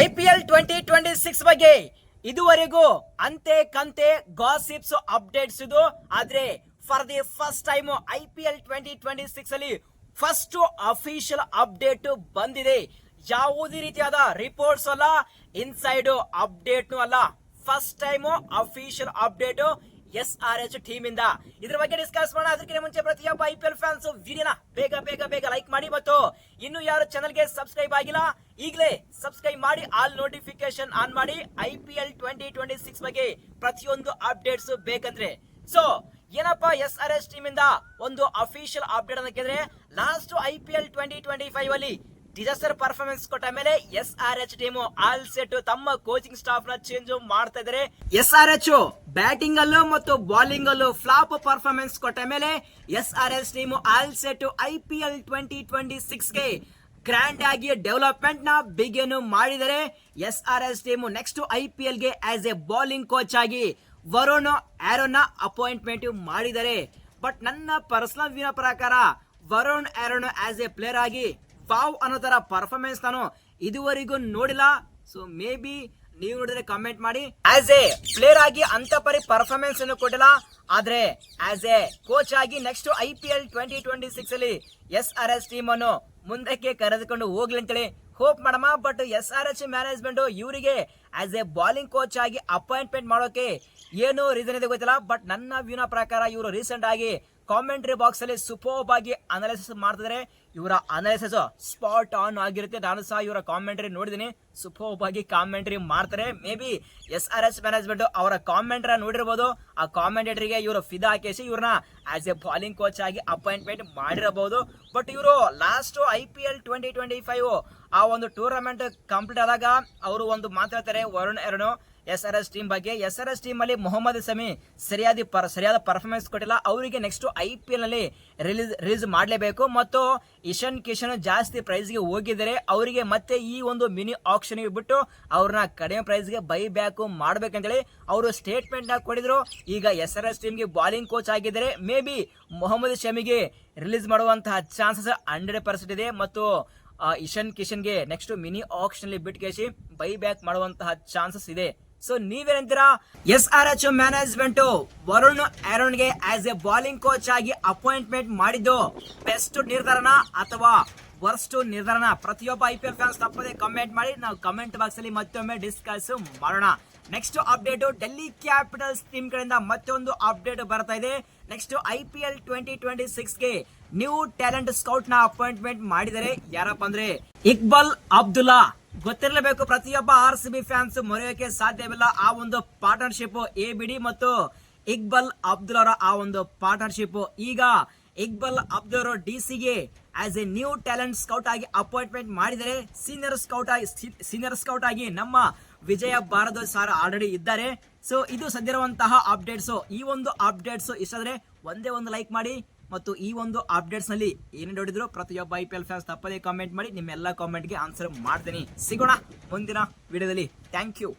I P L twenty twenty six ಬಗ್ಗೆ ಇದುವರೆಗೂ ಅಂತೆ ಕಂತೆ ಗಾಸಿಪ್ಸ್ ಅಪ್ಡೇಟ್ಸ್ ಇದು ಆದ್ರೆ for the first time I P L twenty twenty six ಅಲ್ಲಿ ಫಸ್ಟ್ ಅಫಿಷಿಯಲ್ ಅಪ್ಡೇಟ್ ಬಂದಿದೆ. ಯಾವುದೇ ರೀತಿಯಾದ ರಿಪೋರ್ಟ್ಸ್ ಅಲ್ಲ ಇನ್ಸೈಡ್ ಅಪ್ಡೇಟ್ ಅಲ್ಲ. First time official update S R H team ಇಂದ ಇದ್ರ ಬಗ್ಗೆ ಡಿಸ್ಕಸ್ ಮಾಡೋಣ. ಅದಕ್ಕಿಂತ ಮುಂಚೆ ಪ್ರತಿಯೊಬ್ಬ ಐ ಪಿ ಎಲ್ ಫ್ಯಾನ್ಸ್ ವಿಡಿಯೋನ ಬೇಗ ಬೇಗ ಬೇಗ ಲೈಕ್ ಮಾಡಿ ಮತ್ತು ಇನ್ನು ಯಾರು ಚಾನಲ್ಗೆ ಸಬ್ಸ್ಕ್ರೈಬ್ ಆಗಿಲ್ಲ, ಈಗಲೇ ಸಬ್ಸ್ಕ್ರೈಬ್ ಮಾಡಿ ಆಲ್ ನೋಟಿಫಿಕೇಶನ್ ಆನ್ ಮಾಡಿ. I P L twenty twenty six ಬಗ್ಗೆ ಪ್ರತಿಯೊಂದು ಅಪ್ಡೇಟ್ಸ್ ಬೇಕಂದ್ರೆ. ಸೊ ಏನಪ್ಪ ಎಸ್ ಆರ್ ಎಸ್ ಟೀಮ್ ಇಂದ ಒಂದು ಅಫಿಷಿಯಲ್ ಅಪ್ಡೇಟ್ ಅಂತ ಕೇಳಿದ್ರೆ last I P L twenty twenty five ಅಲ್ಲಿ ಡಿಸಾಸ್ಟರ್ ಪರ್ಫಾರ್ಮೆನ್ಸ್ ಕೊಟ್ಟ ಮೇಲೆ S R H team all set ತಮ್ಮ ಕೋಚಿಂಗ್ ಸ್ಟಾಫ್ನ ಚೇಂಜ್ ಮಾಡ್ತಾ ಇದ್ದಾರೆ ಎಸ್ ಆರ್ ಎಚ್ ಬ್ಯಾಟಿಂಗ್ ಅಲ್ಲೂ ಮತ್ತು ಬಾಲಿಂಗ್ ಅಲ್ಲೂ ಫ್ಲಾಪ್ ಪರ್ಫಾರ್ಮೆನ್ಸ್ ಕೊಟ್ಟ ಮೇಲೆ S R S team all set I P L twenty twenty ಸಿಕ್ಸ್ಗೆ grand ಆಗಿ ಡೆವಲಪ್ಮೆಂಟ್ನ ಬಿಗಿನ್ ಮಾಡಿದರೆ S R S team next I P ಎಲ್ಗೆ as a bowling coach ಆಗಿ Varun, Aaron appointment ಮಾಡಿದ್ದಾರೆ ಬಟ್ ನನ್ನ ಪರ್ಸನಲ್ ವ್ಯೂ ಪ್ರಕಾರ Varun, Aaron as a player ಆಗಿ wow ಅನ್ನೋ ತರ ಪರ್ಫಾರ್ಮೆನ್ಸ್ ನಾನು ಇದುವರೆಗೂ ನೋಡಿಲ್ಲ. ಸೊ ಮೇ ಬಿ ನೀವು ನೋಡಿದ್ರೆ ಕಮೆಂಟ್ ಮಾಡಿ. ಆಸ್ ಎ ಪ್ಲೇಯರ್ ಆಗಿ ಅಂತ ಪರಿ ಪರ್ಫಾರ್ಮೆನ್ಸ್ ಅನ್ನು ಕೊಟ್ಟಿಲ್ಲ. ಆದ್ರೆ ಆಸ್ ಎ ಕೋಚ್ ಆಗಿ next I P L twenty twenty six ಅಲ್ಲಿ ಎಸ್ ಆರ್ ಎಸ್ ಟೀಮ್ ಅನ್ನು ಮುಂದಕ್ಕೆ ಕರೆದುಕೊಂಡು ಹೋಗ್ಲಿ ಅಂತೇಳಿ ಹೋಪ್ ಮಾಡಮ್ಮ. But S R H management ಇವರಿಗೆ ಆಸ್ ಎ ಬಾಲಿಂಗ್ ಕೋಚ್ ಆಗಿ ಅಪಾಯಿಂಟ್ಮೆಂಟ್ ಮಾಡೋಕೆ ಏನು ರೀಸನ್ ಇದೆ ಗೊತ್ತಿಲ್ಲ. ಬಟ್ ನನ್ನ ವ್ಯೂನ ಪ್ರಕಾರ ಇವರು ರೀಸೆಂಟ್ ಆಗಿ ಕಾಮೆಂಟ್ರಿ ಬಾಕ್ಸ್ ಅಲ್ಲಿ ಸೂಪರ್ಬ್ ಆಗಿ ಅನಾಲಿಸಿಸ್ ಮಾಡ್ತಿದ್ದಾರೆ ಇವರ ಅನಾಲಿಸಿಸ್ ಸ್ಪಾಟ್ ಆನ್ ಆಗಿರುತ್ತೆ. ನಾನು ಸಹ ಇವರ ಕಾಮೆಂಟ್ರಿ ನೋಡಿದೀನಿ. ಸೂಪರ್ಬ್ ಆಗಿ ಕಾಮೆಂಟ್ರಿ ಮಾಡ್ತಾರೆ. Maybe S R S management ಅವರ ಕಾಮೆಂಟ್ರ ನೋಡಿರ್ಬೋದು. ಆ ಕಾಮೆಂಟೇಟರ್ಗೆ ಇವರು ಫಿದಾ ಹಾಕಿಸಿ ಇವ್ರನ್ನ ಆಸ್ ಎ ಬಾಲಿಂಗ್ ಕೋಚ್ ಆಗಿ ಅಪಾಯಿಂಟ್ಮೆಂಟ್ ಮಾಡಿರಬಹುದು. ಬಟ್ ಇವರು last I P L twenty twenty five ಆ ಒಂದು ಟೂರ್ನಮೆಂಟ್ ಕಂಪ್ಲೀಟ್ ಆದಾಗ ಅವರು ಒಂದು ಮಾತಾಡ್ತಾರೆ ವರುಣ್ ಎರಡು ಎಸ್ ಆರ್ ಎಸ್ ಟೀಮ್ ಬಗ್ಗೆ ಎಸ್ ಆರ್ ಎಸ್ ಟೀಮ್ ಅಲ್ಲಿ ಮೊಹಮ್ಮದ್ ಸಮಿ ಸರಿಯಾದ ಪರ್, ಸರಿಯಾದ ಪರ್ಫಾರ್ಮೆನ್ಸ್ ಕೊಟ್ಟಿಲ್ಲ. ಅವರಿಗೆ ನೆಕ್ಸ್ಟ್ ಐ ಪಿ ಎಲ್ನಲ್ಲಿ ರಿಲೀಸ್ ರಿಲೀಸ್ ಮಾಡಲೇಬೇಕು. ಮತ್ತು ಇಶಾನ್ ಕಿಶನ್ ಜಾಸ್ತಿ ಪ್ರೈಸ್ಗೆ ಹೋಗಿದ್ದಾರೆ. ಅವರಿಗೆ ಮತ್ತೆ ಈ ಒಂದು ಮಿನಿ ಆಕ್ಷನ್ ಬಿಟ್ಟು ಅವ್ರನ್ನ ಕಡಿಮೆ ಪ್ರೈಸ್ಗೆ ಬೈ ಬ್ಯಾಕ್ ಮಾಡ್ಬೇಕಂತೇಳಿ ಅವರು ಸ್ಟೇಟ್ಮೆಂಟ್ನ ಕೊಡಿದ್ರು. ಈಗ ಎಸ್ ಆರ್ ಎಸ್ ಟೀಮ್ಗೆ ಬಾಲಿಂಗ್ ಕೋಚ್ ಆಗಿದ್ದಾರೆ. ಮೇ ಬಿ ಮೊಹಮ್ಮದ್ ಶಮಿಗೆ ರಿಲೀಸ್ ಮಾಡುವಂತಹ ಚಾನ್ಸಸ್ ಹಂಡ್ರೆಡ್ ಪರ್ಸೆಂಟ್ ಇದೆ. ಮತ್ತು ಇಶಾನ್ ಕಿಶನ್ಗೆ ನೆಕ್ಸ್ಟ್ ಮಿನಿ ಆಕ್ಷನ್ ಅಲ್ಲಿ ಬಿಟ್ಕೇಸಿ ಬೈ ಬ್ಯಾಕ್ ಮಾಡುವಂತಹ ಚಾನ್ಸಸ್ ಇದೆ. So ನೀವೇನಂತೀರಾ? S R H management Varun ಆರೋನ್ಗೆ as a bowling coach ಆಗಿ ಅಪಾಯಿಂಟ್ಮೆಂಟ್ ಮಾಡಿದ್ದು ಬೆಸ್ಟ್ ನಿರ್ಧಾರನ ಅಥವಾ ವರ್ಸ್ಟ್ ನಿರ್ಧಾರನ? ಪ್ರತಿಯೊಬ್ಬ ಐ ಪಿ ಎಲ್ ಫ್ಯಾನ್ಸ್ ತಪ್ಪದೆ ಕಮೆಂಟ್ ಮಾಡಿ, ನಾವು ಕಮೆಂಟ್ ಬಾಕ್ಸ್ ಅಲ್ಲಿ ಮತ್ತೊಮ್ಮೆ ಡಿಸ್ಕಸ್ ಮಾಡೋಣ. Next update Delhi capitals team ಕಡೆಯಿಂದ ಮತ್ತೊಂದು ಅಪ್ಡೇಟ್ ಬರ್ತಾ ಇದೆ. Next I P L twenty twenty ಸಿಕ್ಸ್ಗೆ new talent ಸ್ಕೌಟ್ನ ಅಪಾಯಿಂಟ್ಮೆಂಟ್ ಮಾಡಿದರೆ ಯಾರಪ್ಪ ಅಂದ್ರೆ ಇಕ್ಬಾಲ್ ಅಬ್ದುಲ್ಲಾ ಗೊತ್ತಿರಲೇಬೇಕು, ಪ್ರತಿಯೊಬ್ಬ ಆರ್ ಸಿ ಬಿ ಫ್ಯಾನ್ಸ್ ಮರೆಯೋಕೆ ಸಾಧ್ಯವಿಲ್ಲ. ಆ ಒಂದು ಪಾರ್ಟ್ನರ್ಶಿಪ್ ಎ ಬಿಡಿ ಮತ್ತು ಇಕ್ಬಲ್ ಅಬ್ದುಲ್ ಅವರ ಆ ಒಂದು ಪಾರ್ಟ್ನರ್ಶಿಪ್ ಈಗ ಇಕ್ಬಲ್ ಅಬ್ದುಲ್ ಅವರು ಡಿ ಸಿಗೆ as a new talent scout ಆಗಿ ಅಪಾಯಿಂಟ್ಮೆಂಟ್ ಮಾಡಿದರೆ ಸೀನಿಯರ್ ಸ್ಕೌಟ್ ಆಗಿ ಸೀನಿಯರ್ ಸ್ಕೌಟ್ ಆಗಿ ನಮ್ಮ ವಿಜಯ ಭಾರದ್ವಾಜ್ ಸರ್ ಆಲ್ರೆಡಿ ಇದ್ದಾರೆ. ಸೊ, ಇದು ಸದ್ಯರುವಂತಹ ಅಪ್ಡೇಟ್ಸ್. ಈ ಒಂದು ಅಪ್ಡೇಟ್ಸ್ ಇಷ್ಟಾದ್ರೆ ಒಂದೇ ಒಂದು ಲೈಕ್ ಮಾಡಿ. ಮತ್ತು ಈ ಒಂದು ಅಪ್ಡೇಟ್ಸ್ನಲ್ಲಿ ಏನೇ ನೋಡಿದ್ರು ಪ್ರತಿಯೊಬ್ಬ ಐ ಪಿ ಎಲ್ ಫ್ಯಾನ್ಸ್ ತಪ್ಪದೇ ಕಾಮೆಂಟ್ ಮಾಡಿ, ನಿಮ್ಮೆಲ್ಲ ಕಾಮೆಂಟ್ಗೆ ಆನ್ಸರ್ ಮಾಡ್ತೀನಿ. ಸಿಗೋಣ ಮುಂದಿನ ವಿಡಿಯೋದಲ್ಲಿ ಥ್ಯಾಂಕ್ ಯು